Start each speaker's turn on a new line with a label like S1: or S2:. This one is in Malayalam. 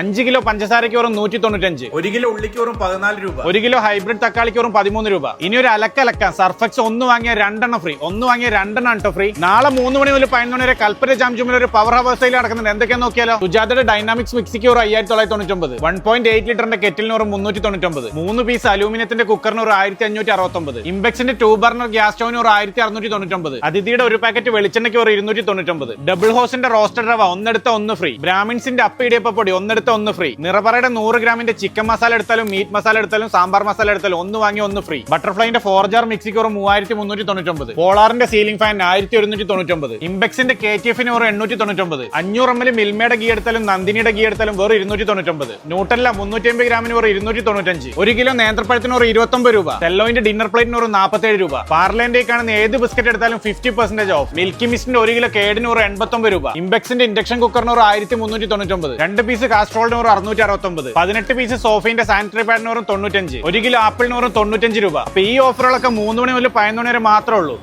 S1: അഞ്ച് കിലോ പഞ്ചസാരയ്ക്ക് വെറും നൂറ്റി തൊണ്ണൂറ്റഞ്ച്
S2: ഒരു കിലോ ഉള്ളിക്ക് വെറും പതിനാല് രൂപ.
S1: ഒരു കിലോ ഹൈബ്രിഡ് തക്കാളിക്ക് വെറും പതിമൂന്ന് രൂപ. ഇനി ഒരു അലക്കലക്ക. സർഫക്സ് ഒന്ന് വാങ്ങിയ രണ്ടെണ്ണം ഫ്രീ. ഒന്ന് വാങ്ങിയ രണ്ടെണ്ണം കേട്ടോ ഫ്രീ. നാളെ മൂന്ന് മണി മുതൽ പതിനൊന്ന് മണി വരെ കൽപ്പന ജാംജുമിൽ ഒരു പവർ ഹവർ സെയിൽ നടക്കുന്നുണ്ട്. എന്തൊക്കെ നോക്കിയാലോ? സുജാതയുടെ ഡൈനാമിക്സ് മിക്സിക്ക് ഒരു അയ്യായിരത്തി തൊള്ളായിരത്തി തൊണ്ണൂറ്റൊമ്പത് വൺ പോയിന്റ് എയ്റ്റ് ലിറ്ററിന്റെ കെറ്റിലിന് ഒരു മുന്നൂറ്റി തൊണ്ണൂറ്റൊമ്പത് മൂന്ന് പീസ് അലൂമിനിയത്തിന്റെ കുക്കറിന് ഒരു ആയിരത്തി അഞ്ഞൂറ്റി അറുപത്തൊമ്പത് ഇംബെക്സിന്റെ ടൂ ബർണർ ഗ്യാസ് സ്റ്റോവിന് ഒരു ആയിരത്തി അറുന്നൂറ്റി തൊണ്ണൂറ്റൊമ്പത് അതിഥിയുടെ ഒരു പാക്കറ്റ് വെളിച്ചെണ്ണയ്ക്ക് ഒരു ഇരുന്നൂറ്റി തൊണ്ണൂറ്റൊമ്പത് ഡബിൾ ഹോസിന്റെ റോസ്റ്റഡ് റവ ഒന്നെടുത്ത ഒന്ന് ഫ്രീ. ബ്രാഹ്മിൻസിന്റെ അപ്പ ഇടിയപ്പ പൊടി ഒന്നെടുത്ത ഒന്ന് ഫ്രീ നിറപറയുടെ നൂറ് ഗ്രാമിന്റെ ചിക്കൻ മസാല എടുത്താലും മീറ്റ് മസാല എടുത്താലും സാമ്പാർ മസാല എടുത്താലും ഒന്ന് വാങ്ങി ഒന്ന് ഫ്രീ ബട്ടർഫ്ലൈന്റെ ഫോർ ജാർ മിക്സിക്ക് ഒരു മൂവായിരത്തി മുന്നൂറ്റി തൊണ്ണൂറ്റൊമ്പത് പോളാറിന്റെ സീലിംഗ് ഫാൻ ആയിരത്തി ഒരുന്നൂറ്റി തൊണ്ണൂറ്റൊമ്പത് ഇംബെക്സിന്റെ കെ ടി എഫിന് ഒരു എണ്ണൂറ്റി തൊണ്ണൂറ്റൊമ്പത് അഞ്ഞൂറ് എം എൽ മിൽമയുടെ ഗീ എടുത്താലും നന്ദിനിയുടെ ഗീ എടുത്താലും വെറും ഇരുന്നൂറ്റി തൊണ്ണൂറ്റൊമ്പത് നൂട്ടല്ല മുന്നൂറ്റി അമ്പത് ഗ്രാമിന് ഒരു ഇരുന്നൂറ്റി തൊണ്ണൂറ്റഞ്ച് ഒരു കിലോ നേന്ത്രപ്പഴത്തിന് ഒരു ഇരുപത്തൊമ്പത് രൂപ. ടെല്ലോയിന്റെ ഡിന്നർ പ്ലേറ്റിന് ഒരു നാൽപ്പത്തേഴ് രൂപ. പാർലേന്റെ കാണുന്ന ഏത് ബിസ്ക്കറ്റ് എടുത്താലും ഫിഫ്റ്റി പെർസെന്റേജ് ഓഫ് മിൽക്കി മിസ്റ്റിന്റെ ഒരു കിലോ കേടിന് ഒരു എൺപത്തൊമ്പത് രൂപ. ഇംബെക്സിന്റെ ഇൻഡക്ഷൻ കുക്കറിന് ഒരു ആയിരത്തി മുന്നൂറ്റി തൊണ്ണൂറ്റൊമ്പത് രണ്ട് പീസ് കാസ്ട്രോളിന് നൂറ് അറുന്നൂറ്റി അറുപത്തൊമ്പത് പതിനെട്ട് പീസ് സോഫിന്റെ സാനിറ്ററി പാഡ് ഒരു തൊണ്ണൂറ്റഞ്ച്. ഒരു കിലോ ആപ്പിൾ ഒരു തൊണ്ണൂറ്റഞ്ച് രൂപ. അപ്പൊ ഈ ഓഫറുകളൊക്കെ മൂന്ന് മണി മുതൽ പതിനൊന്ന് മണി വരെ മാത്രമേ ഉള്ളൂ.